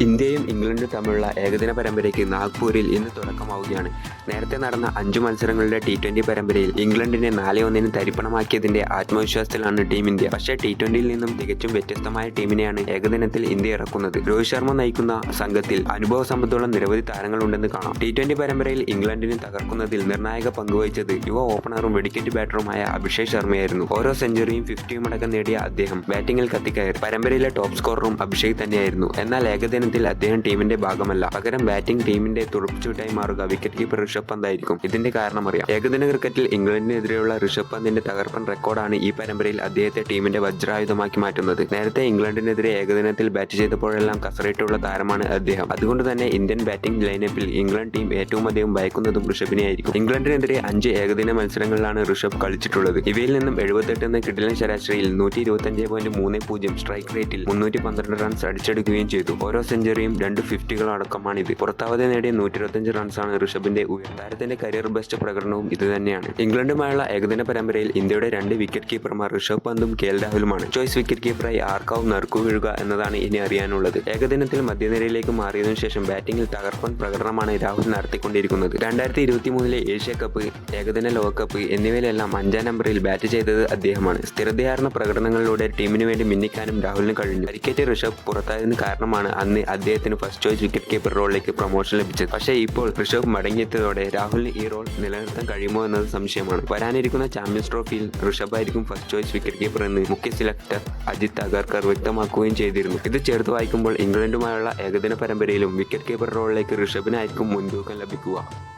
ഇന്ത്യയും ഇംഗ്ലണ്ടും തമ്മിലുള്ള ഏകദിന പരമ്പരയ്ക്ക് നാഗ്പൂരിൽ ഇന്ന് തുടക്കമാവുകയാണ്. നേരത്തെ നടന്ന അഞ്ചു മത്സരങ്ങളുടെ ടി ട്വന്റി പരമ്പരയിൽ ഇംഗ്ലണ്ടിനെ നാല് ഒന്നിന് തരിപ്പണമാക്കിയതിന്റെ ആത്മവിശ്വാസത്തിലാണ് ടീം ഇന്ത്യ. പക്ഷേ ടി ട്വന്റിയിൽ നിന്നും തികച്ചും വ്യത്യസ്തമായ ടീമിനെയാണ് ഏകദിനത്തിൽ ഇന്ത്യ ഇറക്കുന്നത്. രോഹിത് ശർമ്മ നയിക്കുന്ന സംഘത്തിൽ അനുഭവ സമ്പത്തുള്ള നിരവധി താരങ്ങളുണ്ടെന്ന് കാണാം. ടി ട്വന്റി പരമ്പരയിൽ ഇംഗ്ലണ്ടിനെ തകർക്കുന്നതിൽ നിർണായക പങ്കുവഹിച്ചത് യുവ ഓപ്പണറും വെടിക്കറ്റ് ബാറ്ററുമായ അഭിഷേക് ശർമ്മയായിരുന്നു. ഓരോ സെഞ്ചുറിയും ഫിഫ്റ്റിയും അടക്കം നേടിയ അദ്ദേഹം ബാറ്റിംഗിൽ കത്തിക്കയറി. പരമ്പരയിലെ ടോപ് സ്കോററും അഭിഷേക് തന്നെയായിരുന്നു. എന്നാൽ ഏകദിനത്തിൽ അദ്ദേഹം ടീമിന്റെ ഭാഗമല്ല. പകരം ബാറ്റിംഗ് ടീമിന്റെ തുറച്ചുവിട്ടായി മാറുക വിക്കറ്റ് കീപ്പർ ഋഷഭ് പന്ത് ആയിരിക്കും. ഇതിന്റെ കാരണം അറിയാം. ഏകദിന ക്രിക്കറ്റിൽ ഇംഗ്ലണ്ടിനെതിരെയുള്ള ഋഷഭ് പന്തിന്റെ തകർപ്പൻ റെക്കോർഡാണ് ഈ പരമ്പരയിൽ അദ്ദേഹത്തെ ടീമിന്റെ വജ്രായുധമാക്കി മാറ്റുന്നത്. നേരത്തെ ഇംഗ്ലണ്ടിനെതിരെ ഏകദിനത്തിൽ ബാറ്റ് ചെയ്തപ്പോഴെല്ലാം കസറേറ്റുള്ള താരമാണ് അദ്ദേഹം. അതുകൊണ്ട് തന്നെ ഇന്ത്യൻ ബാറ്റിംഗ് ലൈനപ്പിൽ ഇംഗ്ലണ്ട് ടീം ഏറ്റവും അധികം ഭയക്കുന്നതും ഋഷഭിനെയായിരിക്കും ഇംഗ്ലണ്ടിനെതിരെ അഞ്ച് ഏകദിന മത്സരങ്ങളിലാണ് ഋഷഭ് കളിച്ചിട്ടുള്ളത്. ഇവയിൽ നിന്നും എഴുപത്തെട്ട് എന്ന കിടിലൻ ശരാശരിയിൽ നൂറ്റി ഇരുപത്തി അഞ്ച് പോയിന്റ് മൂന്ന് പൂജ്യം സ്ട്രൈക്ക് റേറ്റിൽ മുന്നൂറ്റി പന്ത്രണ്ട് റൺസ് അടിച്ചെടുക്കുകയും ചെയ്തു. ഓരോ സെഞ്ചുറിയും രണ്ട് ഫിഫ്റ്റികളും അടക്കമാണ് ഇത്. പുറത്താവാതെ നേടിയ നൂറ്റി ഇരുപത്തഞ്ച് റൺസാണ് ഋഷഭിന്റെ ഉയരം താരത്തിന്റെ കരിയർ ബെസ്റ്റ് പ്രകടനവും ഇത് തന്നെയാണ് ഇംഗ്ലണ്ടുമായുള്ള ഏകദിന പരമ്പരയിൽ ഇന്ത്യയുടെ രണ്ട് വിക്കറ്റ് കീപ്പർമാർ ഋഷഭ് പന്തും കെ എൽ രാഹുലുമാണ്. ചോയ്സ് വിക്കറ്റ് കീപ്പറായി ആർക്കാവും നറുക്കു വീഴുക എന്നതാണ് ഇനി അറിയാനുള്ളത്. ഏകദിനത്തിൽ മധ്യനിരയിലേക്ക് മാറിയതിനു ശേഷം ബാറ്റിംഗിൽ തകർപ്പൻ പ്രകടനമാണ് രാഹുൽ നടത്തിക്കൊണ്ടിരിക്കുന്നത്. രണ്ടായിരത്തി ഇരുപത്തി മൂന്നിലെ ഏഷ്യ കപ്പ് ഏകദിന ലോകകപ്പ് എന്നിവയിലെല്ലാം അഞ്ചാം നമ്പറിൽ ബാറ്റ് ചെയ്തത് അദ്ദേഹമാണ്. സ്ഥിരതയാർന്ന പ്രകടനങ്ങളിലൂടെ ടീമിന് വേണ്ടി മിന്നിക്കാനും രാഹുലിന് കഴിഞ്ഞു. ക്രിക്കറ്റ് ഋഷഭ് പുറത്തായതിന് കാരണമാണ് അന്ന് അദ്ദേഹത്തിന് ഫസ്റ്റ് ചോയ്സ് വിക്കറ്റ് കീപ്പർ റോളിലേക്ക് പ്രൊമോഷൻ ലഭിച്ചത്. പക്ഷേ ഇപ്പോൾ ഋഷഭ് മടങ്ങിയെത്തിയതോടെ രാഹുലിന് ഈ റോൾ നിലനിർത്താൻ കഴിയുമോ എന്നത് സംശയമാണ്. വരാനിരിക്കുന്ന ചാമ്പ്യൻസ് ട്രോഫിയിൽ ഋഷഭ് ആയിരിക്കും ഫസ്റ്റ് ചോയ്സ് വിക്കറ്റ് കീപ്പർ എന്ന് മുഖ്യ സെലക്ടർ അജിത് അഗർക്കർ വ്യക്തമാക്കുകയും ചെയ്തിരുന്നു. ഇത് ചേർത്ത് വായിക്കുമ്പോൾ ഇംഗ്ലണ്ടുമായുള്ള ഏകദിന പരമ്പരയിലും വിക്കറ്റ് കീപ്പർ റോളിലേക്ക് ഋഷഭിനായിരിക്കും മുൻതൂക്കം ലഭിക്കുക.